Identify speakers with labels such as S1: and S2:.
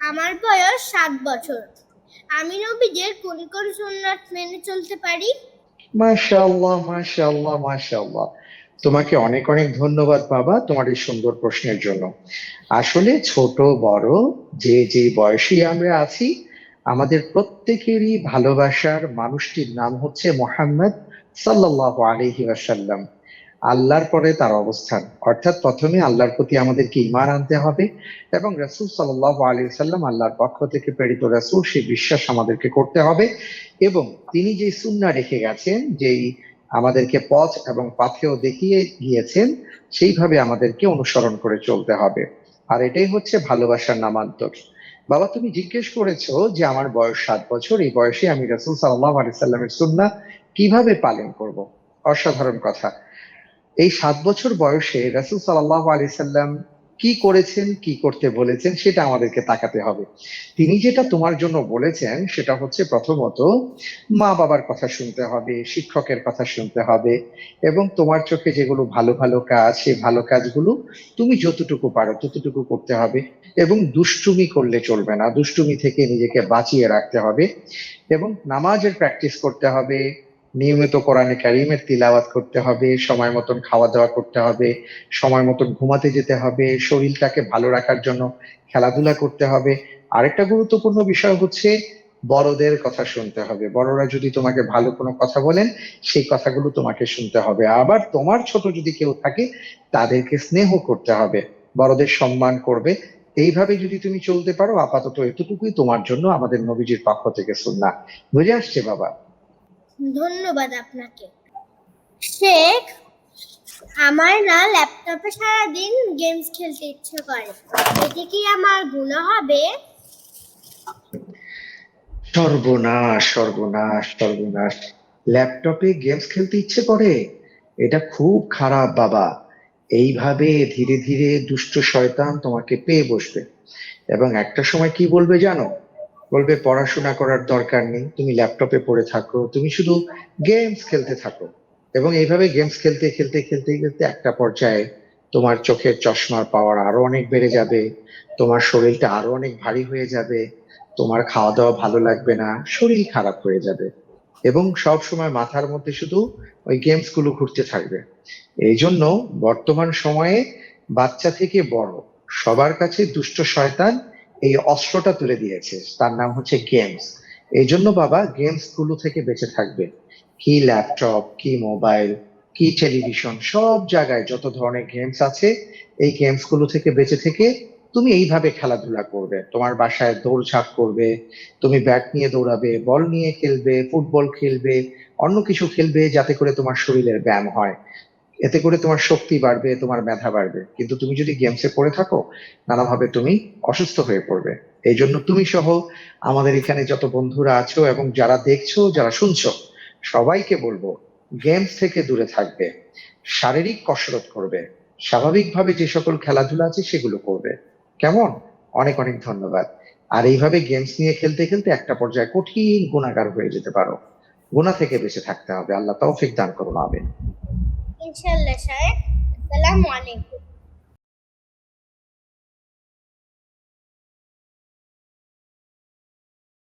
S1: আমার বয়স সাত বছর। আমি নবীজের কোন কোন সুন্নাত মেনে চলতে পারি?
S2: মাশাআল্লাহ মাশাআল্লাহ মাশাআল্লাহ। তোমাকে অনেক অনেক ধন্যবাদ বাবা তোমার এই সুন্দর প্রশ্নের জন্য। আসলে ছোট, বড়, যে যে বয়সী আমরা আছি, আমাদের প্রত্যেকেরই ভালোবাসার মানুষটির নাম হচ্ছে মোহাম্মদ সাল্লাল্লাহু আলাইহি ওয়াসাল্লাম। আল্লাহর পরে তার অবস্থান। অর্থাৎ প্রথমে আল্লাহর প্রতি আমাদেরকে ইমান আনতে হবে এবং রাসূল সাল্লাল্লাহু আলাইহি সাল্লাম আল্লাহর পক্ষ থেকে প্রেরিত রাসূল সেই বিশ্বাস আমাদেরকে করতে হবে এবং তিনি যে সুন্না রেখে গেছেন, যেই আমাদেরকে পথ এবং পাথেও দেখিয়ে গিয়েছেন, সেইভাবে আমাদেরকে অনুসরণ করে চলতে হবে। আর এটাই হচ্ছে ভালোবাসার নামান্তর। বাবা, তুমি জিজ্ঞেস করেছ যে আমার বয়স সাত বছর, এই বয়সে আমি রাসূল সাল্লাহ আলাইহি সাল্লামের সুন্নাহ কীভাবে পালন করব? অসাধারণ কথা। এই সাত বছর বয়সে রাসূল সাল্লাল্লাহু আলাইহি সাল্লাম কি করেছেন, কি করতে বলেছেন, সেটা আমাদেরকে তাকাতে হবে। তিনি যেটা তোমার জন্য বলেছেন, সেটা হচ্ছে প্রথমত মা বাবার কথা শুনতে হবে, শিক্ষকের কথা শুনতে হবে, এবং তোমার চোখে যেগুলো ভালো ভালো কাজ, সেই ভালো কাজগুলো তুমি যতটুকু পারো ততটুকু করতে হবে, এবং দুষ্টুমি করলে চলবে না, দুষ্টুমি থেকে নিজেকে বাঁচিয়ে রাখতে হবে, এবং নামাজের প্র্যাকটিস করতে হবে নিয়মিত কোরআনে কারিমের তিলাওয়াত করতে হবে, সময় মতন খাওয়া দাওয়া করতে হবে, সময় মতন ঘুমাতে যেতে হবে, শরীরটাকে ভালো রাখার জন্য খেলাধুলা করতে হবে। আরেকটা গুরুত্বপূর্ণ বিষয় হচ্ছে বড়দের কথা শুনতে হবে। বড়রা যদি তোমাকে ভালো কোনো কথা বলেন, সেই কথাগুলো তোমাকে শুনতে হবে। আবার তোমার ছোট যদি কেউ থাকে, তাদেরকে স্নেহ করতে হবে। বড়দের সম্মান করবে। এইভাবে যদি তুমি চলতে পারো, আপাতত এতটুকুই তোমার জন্য আমাদের নবীজির পক্ষ থেকে শুননা বুঝে আসছে বাবা?
S1: ধন্যবাদ আপনাকে। শেখ, আমার না ল্যাপটপে সারাদিন গেমস খেলতে ইচ্ছে করে। এতে কি আমার গুণা হবে?
S2: সর্বনাশ সর্বনাশ সর্বনাশ। ল্যাপটপে গেমস খেলতে ইচ্ছে করে? এটা খুব খারাপ, বাবা। এইভাবে ধীরে ধীরে দুষ্ট শয়তান তোমাকে পেয়ে বসবে। এবং একটা সময় কি বলবে জানো? বলবে, পড়াশোনা করার দরকার নেই, তুমি ল্যাপটপে পড়ে থাকো, তুমি শুধু গেমস খেলতে থাকো। এবং এইভাবে গেমস খেলতে খেলতে খেলতে খেলতে একটা পর্যায়ে তোমার চোখের চশমার পাওয়ার আরও অনেক বেড়ে যাবে, তোমার শরীরটা আরও অনেক ভারী হয়ে যাবে, তোমার খাওয়া দাওয়া ভালো লাগবে না, শরীর খারাপ হয়ে যাবে। এবং সব সময় মাথার মধ্যে শুধু ওই গেমসগুলো ঘুরতে থাকবে। এই জন্য বর্তমান সময়ে বাচ্চা থেকে বড়, সবার কাছে দুষ্ট শয়তান এই অস্ত্রটা তুলে দিয়েছে। তার নাম হচ্ছে গেমস। এই জন্য বাবা গেমসগুলো থেকে বেঁচে থাকবে। কি ল্যাপটপ, কি মোবাইল, কি টেলিভিশন, সব জায়গায় যত ধরনের গেমস আছে, এই গেমসগুলো থেকে বেঁচে থেকে তুমি এইভাবে খেলাধুলা করবে। তোমার বাসায় দৌড়ঝাঁপ করবে, তুমি ব্যাট নিয়ে দৌড়াবে, বল নিয়ে খেলবে, ফুটবল খেলবে, অন্য কিছু খেলবে যাতে করে তোমার শরীরের ব্যায়াম হয়। এতে করে তোমার শক্তি বাড়বে, তোমার মেধা বাড়বে। কিন্তু তুমি যদি গেমসে পড়ে থাকো, নানাভাবে তুমি অসুস্থ হয়ে পড়বে। এই জন্য তুমি সহ আমাদের এখানে যত বন্ধুরা আছো এবং যারা দেখছ, যারা শুনছো, সবাইকে বলব গেমস থেকে দূরে থাকবে। শারীরিক কসরত করবে। স্বাভাবিকভাবে যে সকল খেলাধুলা আছে, সেগুলো করবে। কেমন? অনেক অনেক ধন্যবাদ। আর এইভাবে গেমস নিয়ে খেলতে খেলতে একটা পর্যায়ে কঠিন গুণাগার হয়ে যেতে পারো। গুণা থেকে বেঁচে থাকতে হবে। আল্লাহ তৌফিক দান করুন। আমিন।
S1: ইনশাল্লাহ সাহেব। আসসালামু আলাইকুম।